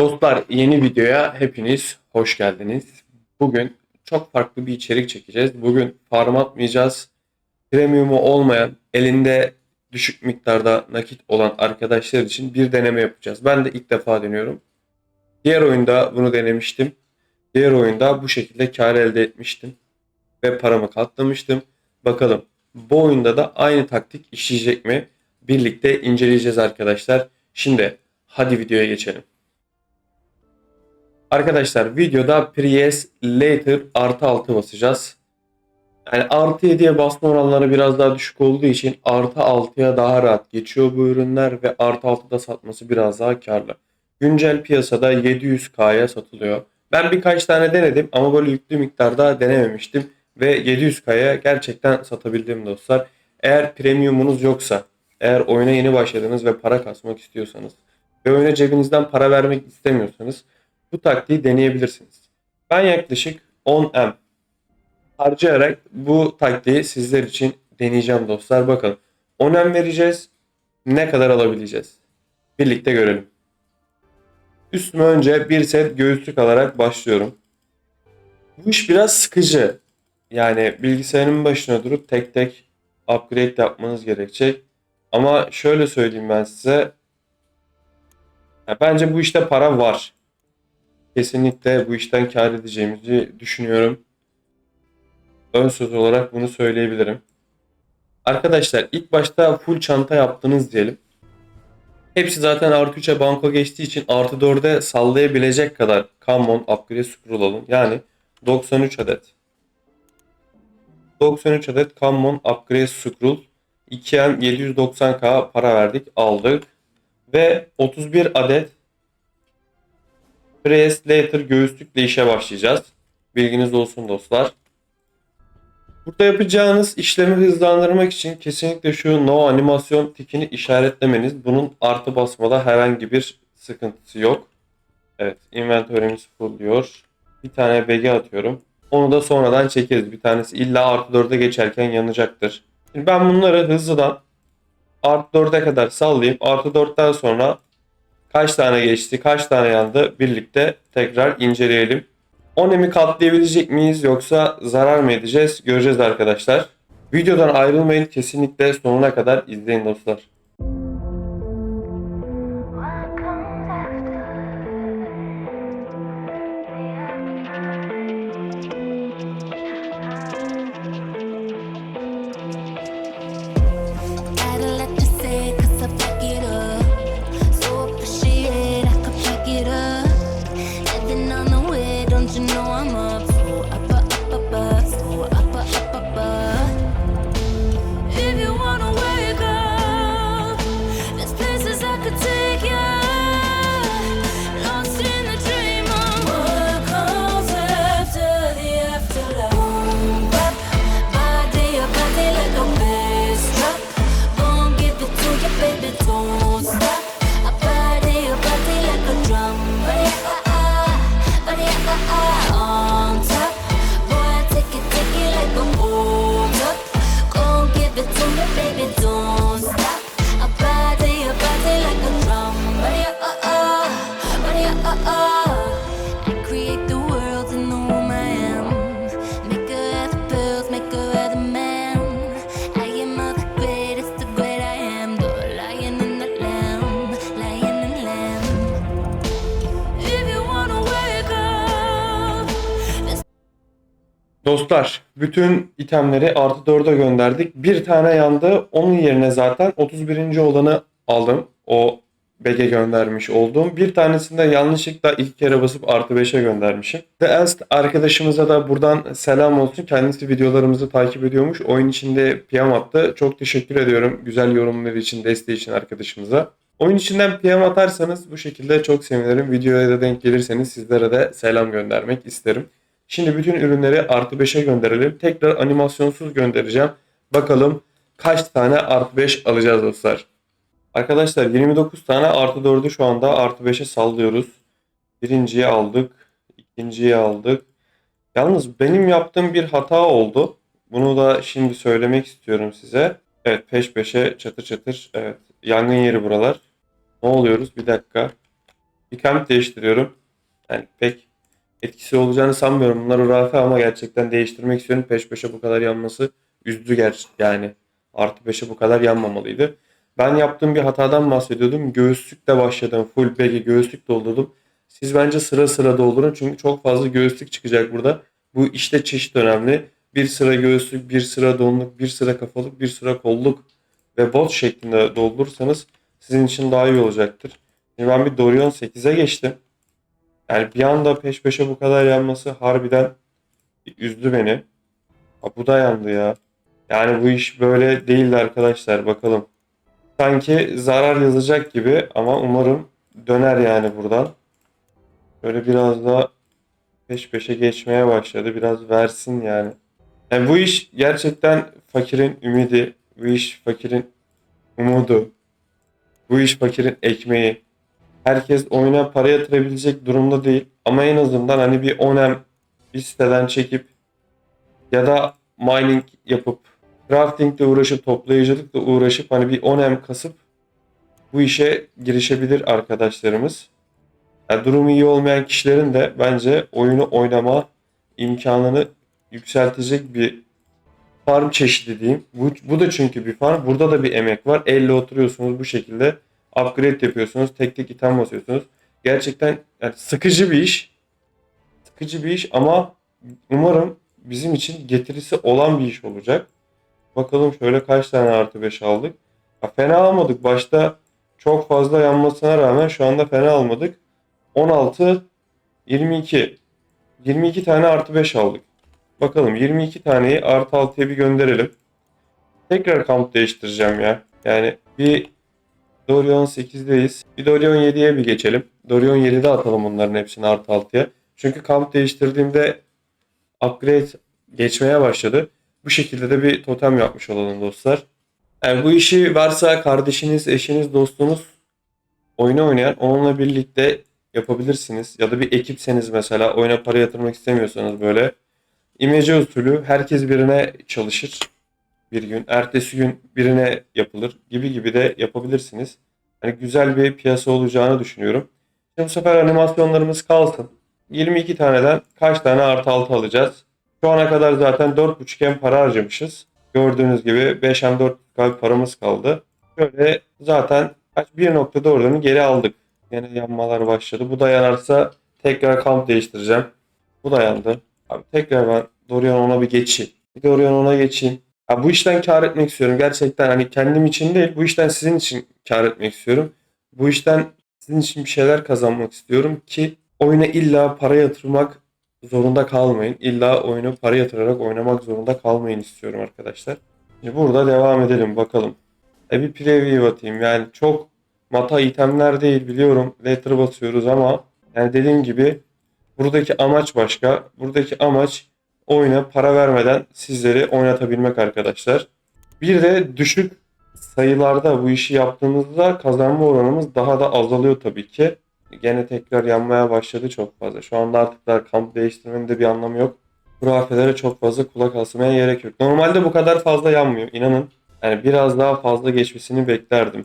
Dostlar yeni videoya hepiniz hoş geldiniz. Bugün çok farklı bir içerik çekeceğiz. Bugün farm atmayacağız. Premium'u olmayan, elinde düşük miktarda nakit olan arkadaşlar için bir deneme yapacağız. Ben de ilk defa deniyorum. Diğer oyunda bunu denemiştim. Diğer oyunda bu şekilde kar elde etmiştim. Ve paramı katlamıştım. Bakalım bu oyunda da aynı taktik işleyecek mi? Birlikte inceleyeceğiz arkadaşlar. Şimdi hadi videoya geçelim. Arkadaşlar videoda Prius Later artı 6 basacağız. Yani artı 7'ye basma oranları biraz daha düşük olduğu için artı 6'ya daha rahat geçiyor bu ürünler ve artı 6'da satması biraz daha karlı. Güncel piyasada 700K'ya satılıyor. Ben birkaç tane denedim ama böyle yüklü miktarda denememiştim ve 700K'ya gerçekten satabildim dostlar. Eğer premiumunuz yoksa, eğer oyuna yeni başladınız ve para kasmak istiyorsanız ve oyuna cebinizden para vermek istemiyorsanız bu taktiği deneyebilirsiniz. Ben yaklaşık 10M harcayarak bu taktiği sizler için deneyeceğim dostlar. Bakın 10M vereceğiz. Ne kadar alabileceğiz? Birlikte görelim. Üstüme önce bir set göğüslük alarak başlıyorum. Bu iş biraz sıkıcı. Yani bilgisayarın başına durup tek tek upgrade yapmanız gerekecek. Ama şöyle söyleyeyim ben size. Ya bence bu işte para var kesinlikle bu işten kar edeceğimizi düşünüyorum. Ön söz olarak bunu söyleyebilirim. Arkadaşlar ilk başta full çanta yaptınız diyelim. Hepsi zaten artı 3'e banko geçtiği için artı 4'e sallayabilecek kadar common upgrade scroll alın. Yani 93 adet. 93 adet common upgrade scroll. 2M 790k para verdik aldık. Ve 31 adet Press Later göğüslükle işe başlayacağız. Bilginiz olsun dostlar. Burada yapacağınız işlemi hızlandırmak için kesinlikle şu no animasyon tikini işaretlemeniz. Bunun artı basmada herhangi bir sıkıntısı yok. Evet inventörümüz full diyor. Bir tane BG atıyorum. Onu da sonradan çekeriz. Bir tanesi illa artı 4'e geçerken yanacaktır. Şimdi ben bunları hızlıdan artı 4'e kadar sallayayım. Artı 4'ten sonra Kaç tane geçti, kaç tane yandı birlikte tekrar inceleyelim. 10 emi katlayabilecek miyiz yoksa zarar mı edeceğiz göreceğiz arkadaşlar. Videodan ayrılmayın kesinlikle sonuna kadar izleyin dostlar. Dostlar bütün itemleri artı 4'e gönderdik. Bir tane yandı. Onun yerine zaten 31. olanı aldım. O BG göndermiş olduğum. Bir tanesinde yanlışlıkla ilk kere basıp artı 5'e göndermişim. The Elst arkadaşımıza da buradan selam olsun. Kendisi videolarımızı takip ediyormuş. Oyun içinde PM attı. Çok teşekkür ediyorum. Güzel yorumları için, desteği için arkadaşımıza. Oyun içinden PM atarsanız bu şekilde çok sevinirim. Videoya da denk gelirseniz sizlere de selam göndermek isterim. Şimdi bütün ürünleri artı 5'e gönderelim. Tekrar animasyonsuz göndereceğim. Bakalım kaç tane artı 5 alacağız dostlar. Arkadaşlar 29 tane artı 4'ü şu anda artı 5'e sallıyoruz. Birinciyi aldık. ikinciyi aldık. Yalnız benim yaptığım bir hata oldu. Bunu da şimdi söylemek istiyorum size. Evet peş peşe çatır çatır. Evet yangın yeri buralar. Ne oluyoruz? Bir dakika. Bir kamp değiştiriyorum. Yani pek etkisi olacağını sanmıyorum. Bunlar hurafe ama gerçekten değiştirmek istiyorum. Peş peşe bu kadar yanması üzdü gerçi yani. Artı peşe bu kadar yanmamalıydı. Ben yaptığım bir hatadan bahsediyordum. Göğüslükle başladım. Full begi göğüslük doldurdum. Siz bence sıra sıra doldurun. Çünkü çok fazla göğüslük çıkacak burada. Bu işte çeşit önemli. Bir sıra göğüslük, bir sıra donluk, bir sıra kafalık, bir sıra kolluk ve bot şeklinde doldurursanız sizin için daha iyi olacaktır. Şimdi ben bir Dorion 8'e geçtim. Yani bir anda peş peşe bu kadar yanması harbiden üzdü beni. Ha, bu da yandı ya. Yani bu iş böyle değildi arkadaşlar. Bakalım. Sanki zarar yazacak gibi ama umarım döner yani buradan. Böyle biraz da peş peşe geçmeye başladı. Biraz versin yani. Yani bu iş gerçekten fakirin ümidi. Bu iş fakirin umudu. Bu iş fakirin ekmeği. Herkes oyuna para yatırabilecek durumda değil. Ama en azından hani bir onem bir siteden çekip ya da mining yapıp craftingle uğraşıp toplayıcılıkla uğraşıp hani bir onem kasıp bu işe girişebilir arkadaşlarımız. Yani durumu iyi olmayan kişilerin de bence oyunu oynama imkanını yükseltecek bir farm çeşidi diyeyim. Bu, bu da çünkü bir farm. Burada da bir emek var. Elle oturuyorsunuz bu şekilde. Upgrade yapıyorsunuz. Tek tek item basıyorsunuz. Gerçekten yani sıkıcı bir iş. Sıkıcı bir iş ama umarım bizim için getirisi olan bir iş olacak. Bakalım şöyle kaç tane artı 5 aldık. Ha, fena almadık. Başta çok fazla yanmasına rağmen şu anda fena almadık. 16, 22. 22 tane artı 5 aldık. Bakalım 22 taneyi artı 6'ya bir gönderelim. Tekrar kamp değiştireceğim ya. Yani bir Dorion 8'deyiz. Bir Dorion 7'ye bir geçelim. Dorion 7'de atalım bunların hepsini artı 6'ya. Çünkü kamp değiştirdiğimde upgrade geçmeye başladı. Bu şekilde de bir totem yapmış olalım dostlar. Yani bu işi varsa kardeşiniz, eşiniz, dostunuz oyunu oynayan onunla birlikte yapabilirsiniz. Ya da bir ekipseniz mesela oyuna para yatırmak istemiyorsanız böyle imece usulü herkes birine çalışır bir gün. Ertesi gün birine yapılır gibi gibi de yapabilirsiniz. Hani güzel bir piyasa olacağını düşünüyorum. Şimdi bu sefer animasyonlarımız kalsın. 22 taneden kaç tane artı 6 alacağız? Şu ana kadar zaten 4.5 para harcamışız. Gördüğünüz gibi 5M 4 paramız kaldı. Şöyle zaten kaç 1.4'ünü geri aldık. Yine yanmalar başladı. Bu da yanarsa tekrar kamp değiştireceğim. Bu da yandı. Abi tekrar ben Dorian ona bir geçeyim. Bir Dorian ona geçeyim. Ya bu işten kar etmek istiyorum. Gerçekten hani kendim için değil, bu işten sizin için kar etmek istiyorum. Bu işten sizin için bir şeyler kazanmak istiyorum ki oyuna illa para yatırmak zorunda kalmayın. İlla oyunu para yatırarak oynamak zorunda kalmayın istiyorum arkadaşlar. Şimdi burada devam edelim bakalım. E bir preview atayım. Yani çok mata itemler değil biliyorum. Letter basıyoruz ama yani dediğim gibi buradaki amaç başka. Buradaki amaç oyuna para vermeden sizleri oynatabilmek arkadaşlar. Bir de düşük sayılarda bu işi yaptığımızda kazanma oranımız daha da azalıyor tabii ki. Gene tekrar yanmaya başladı çok fazla. Şu anda artık daha kamp değiştirmenin de bir anlamı yok. Hurafelere çok fazla kulak asmaya gerek yok. Normalde bu kadar fazla yanmıyor inanın. Yani biraz daha fazla geçmesini beklerdim.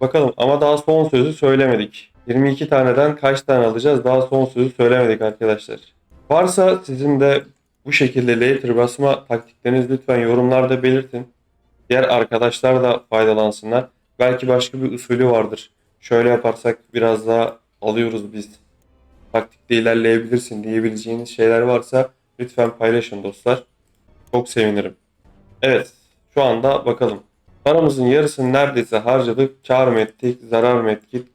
Bakalım ama daha son sözü söylemedik. 22 taneden kaç tane alacağız daha son sözü söylemedik arkadaşlar. Varsa sizin de bu şekilde later basma taktiklerinizi lütfen yorumlarda belirtin. Diğer arkadaşlar da faydalansınlar. Belki başka bir usulü vardır. Şöyle yaparsak biraz daha alıyoruz biz. Taktikte ilerleyebilirsin diyebileceğiniz şeyler varsa lütfen paylaşın dostlar. Çok sevinirim. Evet şu anda bakalım. Paramızın yarısını neredeyse harcadık. Kar mı ettik, zarar mı ettik,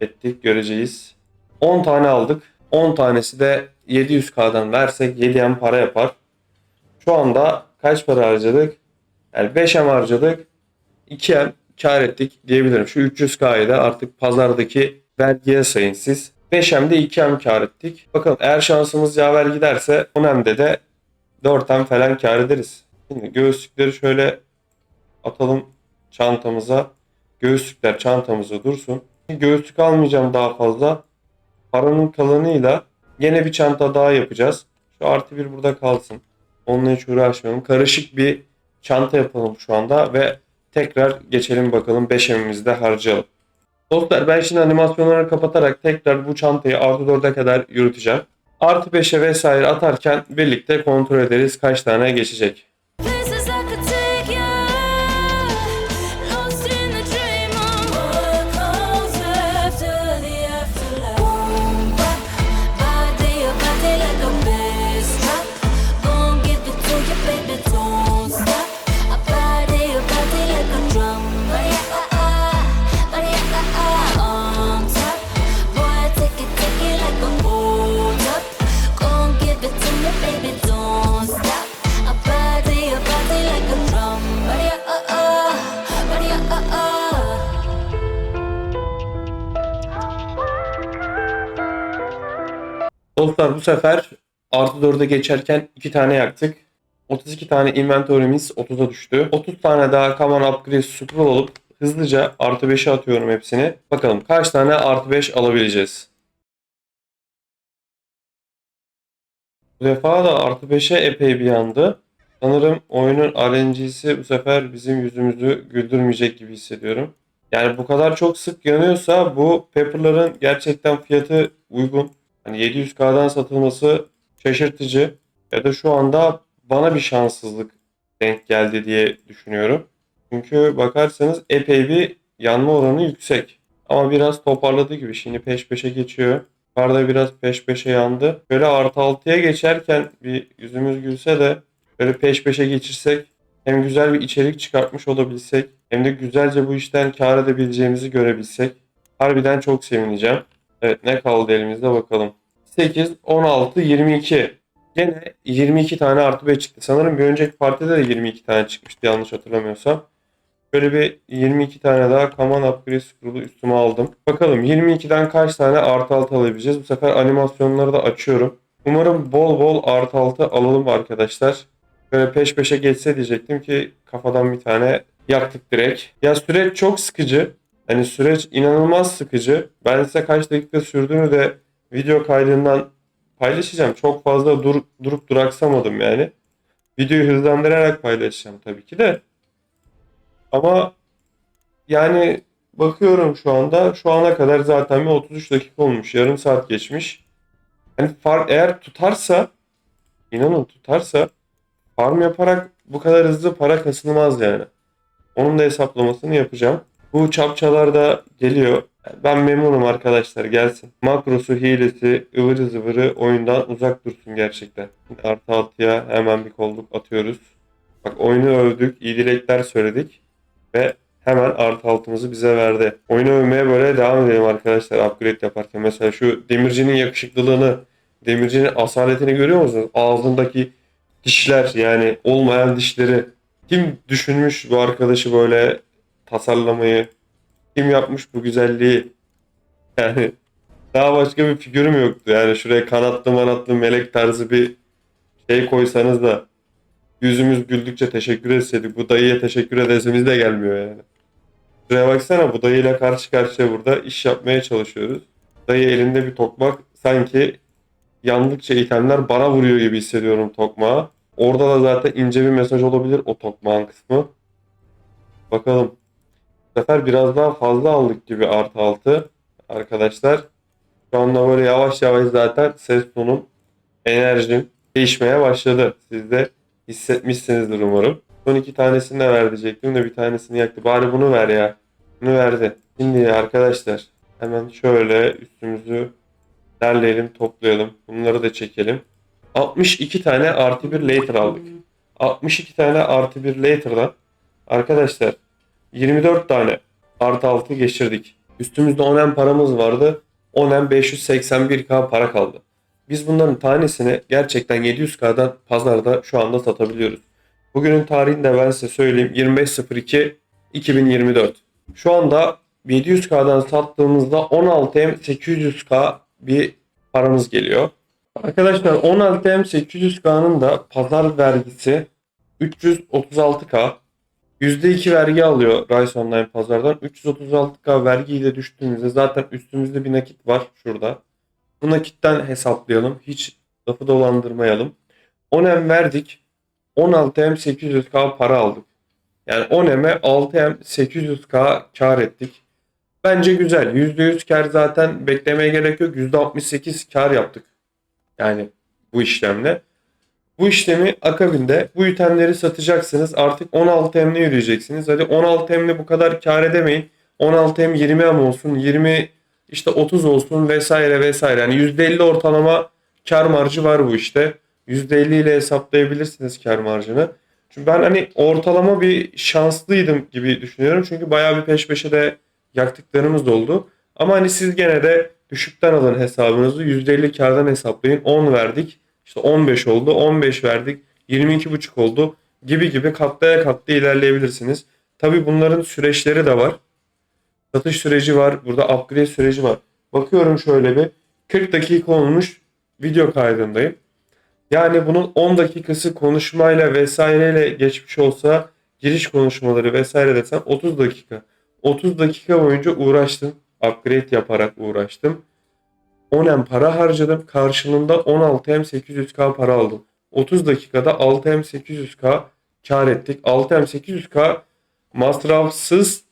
ettik göreceğiz. 10 tane aldık. 10 tanesi de 700k'dan versek 7M para yapar. Şu anda kaç para harcadık? Yani 5M harcadık. 2M kar ettik diyebilirim. Şu 300K'yı da artık pazardaki vergiye sayın siz. 5M'de 2M kar ettik. Bakalım eğer şansımız yaver giderse 10M'de de 4M falan kar ederiz. Şimdi göğüslükleri şöyle atalım çantamıza. Göğüslükler çantamıza dursun. Göğüslük almayacağım daha fazla. Paranın kalanıyla yine bir çanta daha yapacağız. Şu artı bir burada kalsın. Onunla hiç uğraşmayalım. Karışık bir çanta yapalım şu anda ve tekrar geçelim bakalım 5 emimizde harcayalım. Dostlar ben şimdi animasyonları kapatarak tekrar bu çantayı artı 4'e kadar yürüteceğim. Artı 5'e vesaire atarken birlikte kontrol ederiz kaç tane geçecek. Dostlar bu sefer artı 4'e geçerken 2 tane yaktık. 32 tane inventory'miz 30'a düştü. 30 tane daha Common Upgrade Scroll alıp hızlıca artı 5'e atıyorum hepsini. Bakalım kaç tane artı 5 alabileceğiz. Bu defa da artı 5'e epey bir yandı. Sanırım oyunun RNG'si bu sefer bizim yüzümüzü güldürmeyecek gibi hissediyorum. Yani bu kadar çok sık yanıyorsa bu pepperların gerçekten fiyatı uygun. Hani 700K'dan satılması şaşırtıcı. Ya da şu anda bana bir şanssızlık denk geldi diye düşünüyorum. Çünkü bakarsanız epey bir yanma oranı yüksek. Ama biraz toparladı gibi. Şimdi peş peşe geçiyor. Yukarıda biraz peş peşe yandı. Böyle artı 6'ya geçerken bir yüzümüz gülse de böyle peş peşe geçirsek hem güzel bir içerik çıkartmış olabilsek hem de güzelce bu işten kar edebileceğimizi görebilsek harbiden çok sevineceğim. Evet ne kaldı elimizde bakalım. 8, 16, 22. Gene 22 tane artı 5 çıktı. Sanırım bir önceki partide de 22 tane çıkmıştı yanlış hatırlamıyorsam. Böyle bir 22 tane daha Command Upgrade Scroll'u üstüme aldım. Bakalım 22'den kaç tane artı 6 alabileceğiz. Bu sefer animasyonları da açıyorum. Umarım bol bol artı 6 alalım arkadaşlar. Böyle peş peşe geçse diyecektim ki kafadan bir tane yaktık direkt. Ya süreç çok sıkıcı. Hani süreç inanılmaz sıkıcı. Ben size kaç dakika sürdüğünü de video kaydından paylaşacağım. Çok fazla dur, durup duraksamadım yani. Videoyu hızlandırarak paylaşacağım tabii ki de. Ama yani bakıyorum şu anda şu ana kadar zaten bir 33 dakika olmuş. Yarım saat geçmiş. Yani fark eğer tutarsa inanın tutarsa farm yaparak bu kadar hızlı para kasılmaz yani. Onun da hesaplamasını yapacağım. Bu çapçalar da geliyor. Ben memnunum arkadaşlar gelsin. Makrosu, hilesi, ıvırı zıvırı oyundan uzak dursun gerçekten. Artı altıya hemen bir kolluk atıyoruz. Bak oyunu övdük, iyi dilekler söyledik ve hemen artı altımızı bize verdi. Oyunu övmeye böyle devam edelim arkadaşlar upgrade yaparken. Mesela şu demircinin yakışıklılığını, demircinin asaletini görüyor musunuz? Ağzındaki dişler yani olmayan dişleri. Kim düşünmüş bu arkadaşı böyle tasarlamayı? Kim yapmış bu güzelliği? Yani daha başka bir figürüm yoktu. Yani şuraya kanatlı manatlı melek tarzı bir şey koysanız da yüzümüz güldükçe teşekkür etseydik. Bu dayıya teşekkür edesimiz de gelmiyor yani. Şuraya baksana bu dayıyla karşı karşıya burada iş yapmaya çalışıyoruz. Dayı elinde bir tokmak sanki yandıkça itemler bana vuruyor gibi hissediyorum tokmağa. Orada da zaten ince bir mesaj olabilir o tokmağın kısmı. Bakalım. Bu sefer biraz daha fazla aldık gibi artı altı arkadaşlar. Şu anda böyle yavaş yavaş zaten ses tonum, enerjim değişmeye başladı. Siz de hissetmişsinizdir umarım. Son iki tanesini de ver diyecektim de bir tanesini yaktı. Bari bunu ver ya. Bunu verdi. Şimdi arkadaşlar hemen şöyle üstümüzü derleyelim, toplayalım. Bunları da çekelim. 62 tane artı bir later aldık. 62 tane artı bir later'dan arkadaşlar 24 tane artı 6 geçirdik. Üstümüzde 10 paramız vardı. 10 581k para kaldı. Biz bunların tanesini gerçekten 700k'dan pazarda şu anda satabiliyoruz. Bugünün tarihini de ben size söyleyeyim. 25.02 2024. Şu anda 700k'dan sattığımızda 16M 800k bir paramız geliyor. Arkadaşlar 16M 800k'nın da pazar vergisi 336k. %2 vergi alıyor Rice Online pazardan. 336k vergiyle düştüğümüzde zaten üstümüzde bir nakit var şurada. Bu nakitten hesaplayalım. Hiç lafı dolandırmayalım. 10M verdik. 16M 800k para aldık. Yani 10M'e 6M 800k kar ettik. Bence güzel. %100 kar zaten beklemeye gerek yok. %68 kar yaptık. Yani bu işlemle. Bu işlemi akabinde bu itemleri satacaksınız. Artık 16 M'le yürüyeceksiniz. Hadi 16 M'le bu kadar kar edemeyin. 16 M 20 M olsun. 20 işte 30 olsun vesaire vesaire. Yani %50 ortalama kar marjı var bu işte. %50 ile hesaplayabilirsiniz kar marjını. Çünkü ben hani ortalama bir şanslıydım gibi düşünüyorum. Çünkü bayağı bir peş peşe de yaktıklarımız oldu. Ama hani siz gene de düşükten alın hesabınızı. %50 kardan hesaplayın. 10 verdik. İşte 15 oldu. 15 verdik. 22,5 oldu. Gibi gibi katlaya katlaya ilerleyebilirsiniz. Tabi bunların süreçleri de var. Satış süreci var. Burada upgrade süreci var. Bakıyorum şöyle bir 40 dakika olmuş video kaydındayım. Yani bunun 10 dakikası konuşmayla vesaireyle geçmiş olsa giriş konuşmaları vesaire desem 30 dakika. 30 dakika boyunca uğraştım. Upgrade yaparak uğraştım. 10 M para harcadım. Karşılığında 16 M 800K para aldım. 30 dakikada 6 M 800K kar ettik. 6 M 800K masrafsız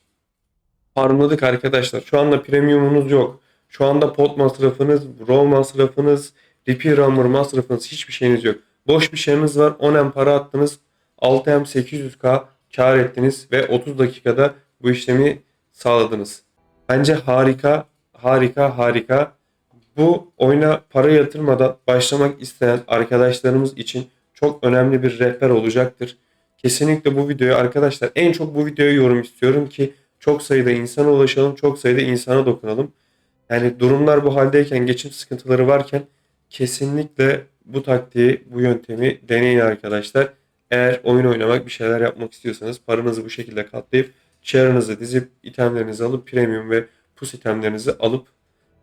farmladık arkadaşlar. Şu anda premiumunuz yok. Şu anda pot masrafınız, roll masrafınız, repair armor masrafınız hiçbir şeyiniz yok. Boş bir şeyiniz var. 10 M para attınız. 6 M 800K kar ettiniz ve 30 dakikada bu işlemi sağladınız. Bence harika, harika, harika. Bu oyuna para yatırmadan başlamak isteyen arkadaşlarımız için çok önemli bir rehber olacaktır. Kesinlikle bu videoyu arkadaşlar en çok bu videoya yorum istiyorum ki çok sayıda insana ulaşalım, çok sayıda insana dokunalım. Yani durumlar bu haldeyken, geçim sıkıntıları varken kesinlikle bu taktiği, bu yöntemi deneyin arkadaşlar. Eğer oyun oynamak, bir şeyler yapmak istiyorsanız paranızı bu şekilde katlayıp çarınızı dizip itemlerinizi alıp premium ve pus itemlerinizi alıp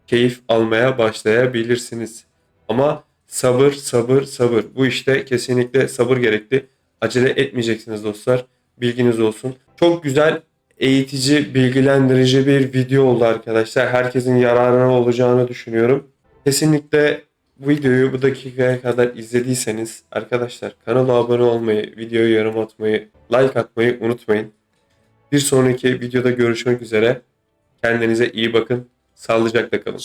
keyif almaya başlayabilirsiniz. Ama sabır, sabır, sabır. Bu işte kesinlikle sabır gerekli. Acele etmeyeceksiniz dostlar. Bilginiz olsun. Çok güzel, eğitici, bilgilendirici bir video oldu arkadaşlar. Herkesin yararına olacağını düşünüyorum. Kesinlikle bu videoyu bu dakikaya kadar izlediyseniz arkadaşlar kanala abone olmayı, videoyu yorum atmayı, like atmayı unutmayın. Bir sonraki videoda görüşmek üzere. Kendinize iyi bakın. Sağlıcakla kalın.